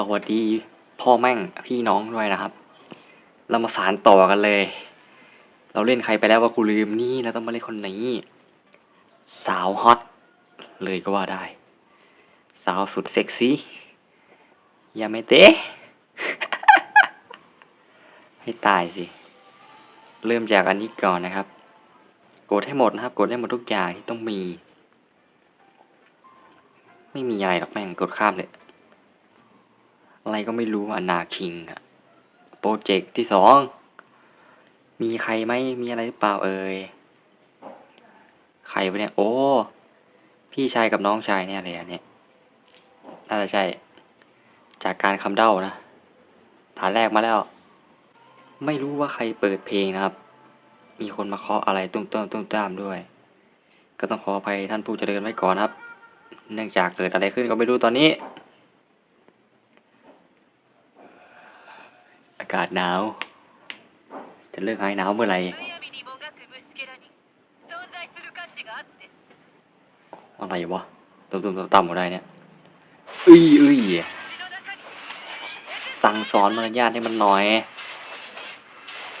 สวัสดีพ่อแม่งพี่น้องด้วยนะครับ เรามาสารต่อกันเลย เราเล่นใครไปแล้วว่ากูลืมนี่เราต้องมาเล่นคนนี้ สาวฮอตเลยก็ว่าได้ สาวสุดเซ็กซี่ยาไม่เตะให้ตายสิ เริ่มจากอันนี้ก่อนนะครับ กดให้หมดนะครับ กดให้หมดทุกอย่างที่ต้องมี ไม่มีอะไรหรอกแม่งกดข้ามเลย อะไรก็ไม่รู้อนาคิงอะโปรเจกต์ที่สองมีใครไหมมีอะไรหรือเปล่าเอ่ยใครวะเนี่ยโอ้ พี่ชายกับน้องชายเนี่ยเลยอันเนี้ยน่าจะใช่ จากการคำเด้านะฐานแรกมาแล้ว ไม่รู้ว่าใครเปิดเพลงนะครับ มีคนมาเคาะอะไรตุ้มต้มตุ้มตามด้วย ก็ต้องขออภัยท่านผู้เจริญไว้ก่อนครับ เนื่องจากเกิดอะไรขึ้นก็ไม่รู้ตอนนี้ อากาศหนาว จะเลิกหายหนาวเมื่อไหร่อะไรวะตุ่มๆต่ำๆอะไรเนี่ยอุ้ยอุ้ยสั่งสอนมารยาทให้มันหน่อย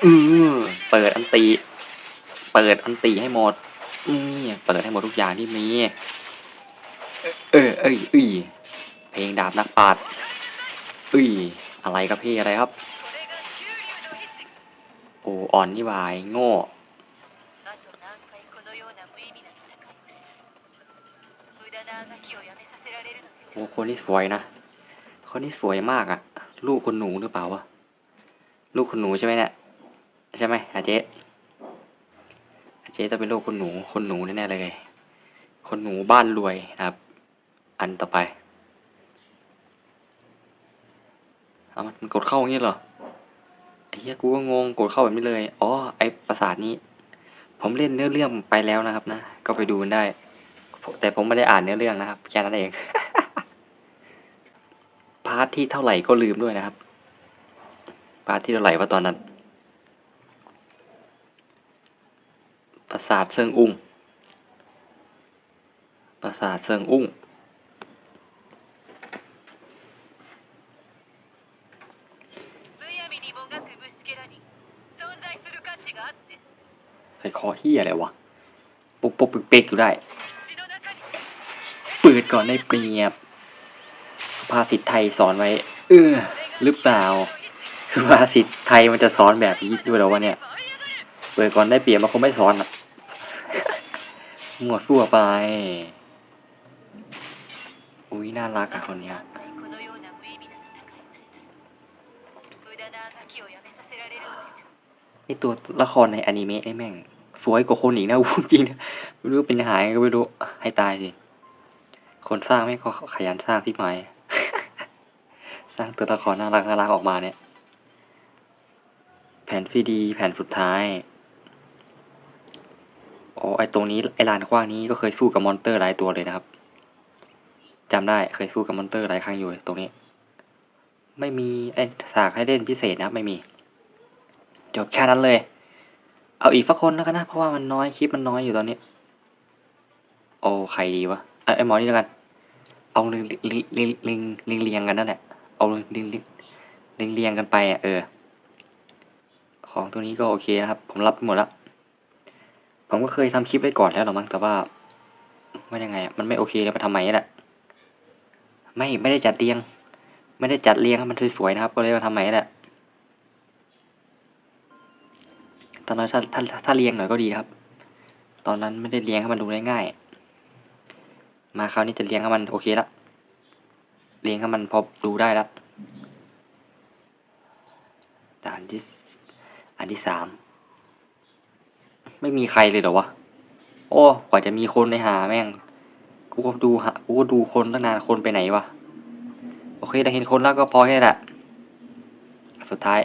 อืมเปิดอันตี เปิดอันตีให้หมดนี่เปิดให้หมดทุกอย่างที่มี เออ เอ้ยอุ้ยเพลงดาบนักปราชอุ้ย อะไรครับพี่อะไรครับ โอ้อ่อนนี่วายโง่โอ้คนนี้สวยนะ คนนี้สวยมากอะ่ะ ลูกคนหนูหรือเปล่าวะ ลูกคนหนูใช่ไหมเนี่ย ใช่ไหมอาเจ๊อาเจ๊จะเป็นลูกคนหนู คนหนูแน่ๆเลย คนหนูบ้านรวยครับ อันต่อไป เอามันกดเข้าอย่างนี้เหรอี้ยกูก็งงกดเข้าแบบนี้เลยอ๋อไอ้ประสาทนี้ ผมเล่นเนื้อเรื่องไปแล้วนะครับนะก็ไปดูได้ แต่ผมไม่ได้อ่านเนื้อเรื่องนะครับแค่นั้นเองพาร์ทที่เท่าไหร่ก็ลืมด้วยนะครับพาร์ทที่เท่าไหร่ว่าตอนนั้น ปราสาทเซิงอุ้งปราสาทเซิงอุ้ง ไปเคาะเฮียอะไรวะปุกปุกเป๊กอยู่ได้ เปิดก่อนได้เปรียบสุภาษิตไทยสอนไว้ เออหรือเปล่าสุภาษิตไทยมันจะสอนแบบนี้ด้วยหรอวะเนี่ย เปิดก่อนได้เปรียบมันคงไม่สอนอะมัวสั่วไป อุ้ยน่ารักอะคนเนี้ยไอตัวละครในอนิเมะไอแม่ง สวยกว่าคนอีกนะพูดจริงนะไม่รู้เป็นหายก็ไม่รู้ให้ตายสิคนสร้างแม่ก็ขยันสร้างที่ไม้สร้างตัวละครน่ารักน่ารักออกมาเนี่ย แผ่นซีดี แผ่นสุดท้ายอ๋อไอตรงนี้ไอลานกว้างนี้ก็เคยสู้กับมอนเตอร์หลายตัวเลยนะครับจำได้เคยสู้กับมอนเตอร์หลายครั้งอยู่ตรงนี้ ไม่มีไอฉากให้เล่นพิเศษนะไม่มี จบแค่นั้นเลย เอาอีกสักคนแล้วกันนะ เพราะว่ามันน้อยคลิปมันน้อยอยู่ตอนนี้โอ้ใครดีวะไอ้ไอ้หมอนี่แล้วกัน เอาลิงลิงลิงลิงลิงเลียงกันนั่นแหละ เอาลิงลิงลิงลิงเลียงกันไปอะเออ ของตัวนี้ก็โอเคนะครับ ผมรับหมดแล้วผมก็เคยทำคลิปไว้ก่อนแล้วหรอมั้งแต่ว่าไม่ยังไงมันไม่โอเคแล้วมาทำไมนี่แหละไม่ไม่ได้จัดเรียง ไม่ได้จัดเรียงให้มันสวยๆนะครับ ก็เลยมาทำใหม่นี่แหละ ตอนนั้นถ้าถ้าถ้าเรียงหน่อยก็ดีครับ ตอนนั้นไม่ได้เรียงให้มันดูได้ง่าย มาคราวนี้จะเรียงให้มันโอเคละเรียงให้มันพอดูได้ละด่านที่อันที่สามไม่มีใครเลยเหรอวะ โอ้ กว่าจะมีคนในหาแม่ง กูก็ดูหากูก็ดูคนตั้งนานคนไปไหนวะ โอเคแต่เห็นคนแล้วก็พอแค่นั้นแหละ สุดท้าย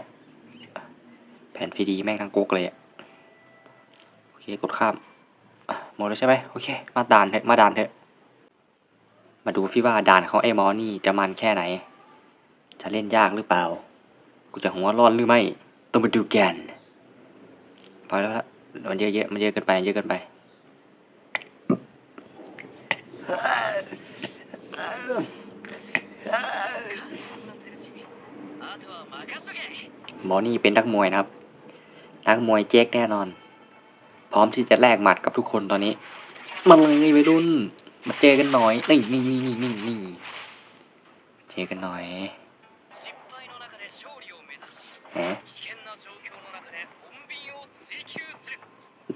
แผ่นซีดีแม่งทั้งกุ๊กเลยอะ เคกดข้ามหมดแล้วใช่ไหมโอเค มาด่านเถอะมาด่านเถอะมาดูฟิว่าด่านของไอ้มอนี่จะมันแค่ไหน จะเล่นยากหรือเปล่า กูจะหัวร้อนหรือไม่ต้องมาดูแกนพอแล้วละมันเยอะเยอะมันเยอะเกินไปเยอะเกินไปหมอนี่เป็นนักมวยนะครับ นักมวยเจ๊กแน่นอน พร้อมที่จะแลกหมัดกับทุกคนตอนนี้ มาเลยไปรุ่น มาเจอกันหน่อยนี่นี่นี่นี่นี่นี่เจอกันหน่อยแหม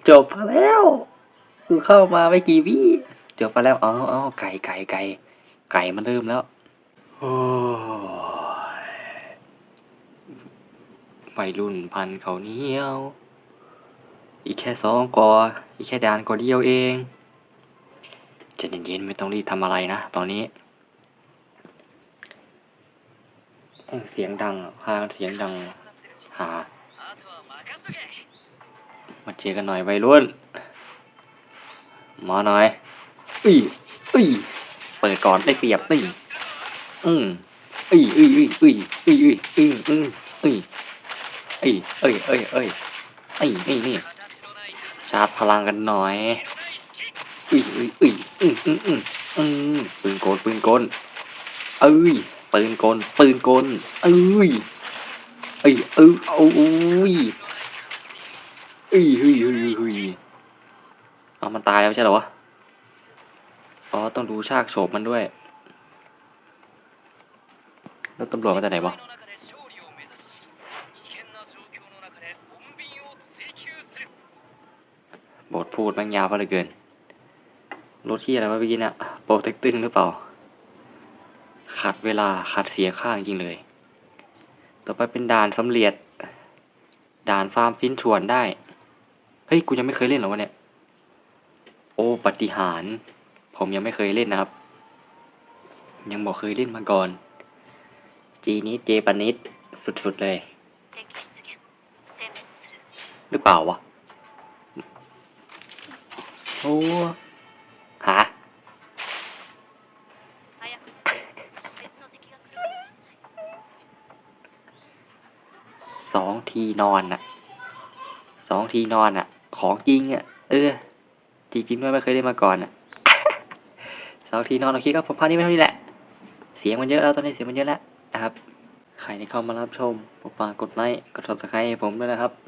จบมาแล้วคือเข้ามาไม่กี่วิจบมาแล้วอ๋ออ๋อไก่ไก่ไก่ไก่มันเริ่มแล้วโอ้ยวัยรุ่นพันเขาเหนี้ยว อีกแค่สองกอ อีกแค่ดานกอเดียวเองจะเย็นๆไม่ต้องรีบทำอะไรนะ ตอนนี้เสียงดังอะพาเสียงดังหา มาเจอกันหน่อยวัยรุ่น มาหน่อยอุ้ยอุ้ยเปิดก่อนได้เปรียบนี่อืมอุ้ยอุ้ยอุ้ยอุ้ยอุ้ยอุ้ยอุ้ยอุ้ยอุ้ยเอ้ยเอ้ยเอ้ยเอ้ยไอ้นี่นี่ ชาร์จพลังกันหน่อยอุ้ยอุ้ยอุ้ยอืมอืมอืมอืมปืนโกนปืนโกนเอ้ยปืนโกนปืนโกนเอ้ยเอ้ยเอ้ยเอาอุ้ยเอ้ยเฮ้ยเฮ้ยเฮ้ยเอามันตายแล้วใช่เหรอวะอ๋อต้องดูชากโฉบมันด้วย แล้วตำรวจมาจากไหนวะ บทพูดมันยาวเพลิเกิน รถที่อะไรมาเมื่อกี้นะโปรเทคกตึงหรือเปล่า ขัดเวลาขัดเสียงข้างจริงเลย ต่อไปเป็นด่านสำเร็จด่านฟาร์มฟินชวนได้ เฮ้ย กูยังไม่เคยเล่นหรอวะเนี่ย โอ้ปฏิหาร ผมยังไม่เคยเล่นนะครับ ยังบอกเคยเล่นมาก่อน จีนี้เจปนิสสุดๆเลย หรือเปล่าวะ โอ้หาสองทีนอนอะสองทีนอนอะของจริงอะเออ จริงจริงด้วยไม่เคยได้มาก่อนอะสองทีนอนเราคิดก็ผมพานี้ไม่เท่านี้แหละ เสียงมันเยอะแล้วตอนนี้เสียงมันเยอะแล้วนะครับ ใครที่เข้ามารับชมฝากกดไลค์กดติดตามให้ผมด้วยนะครับ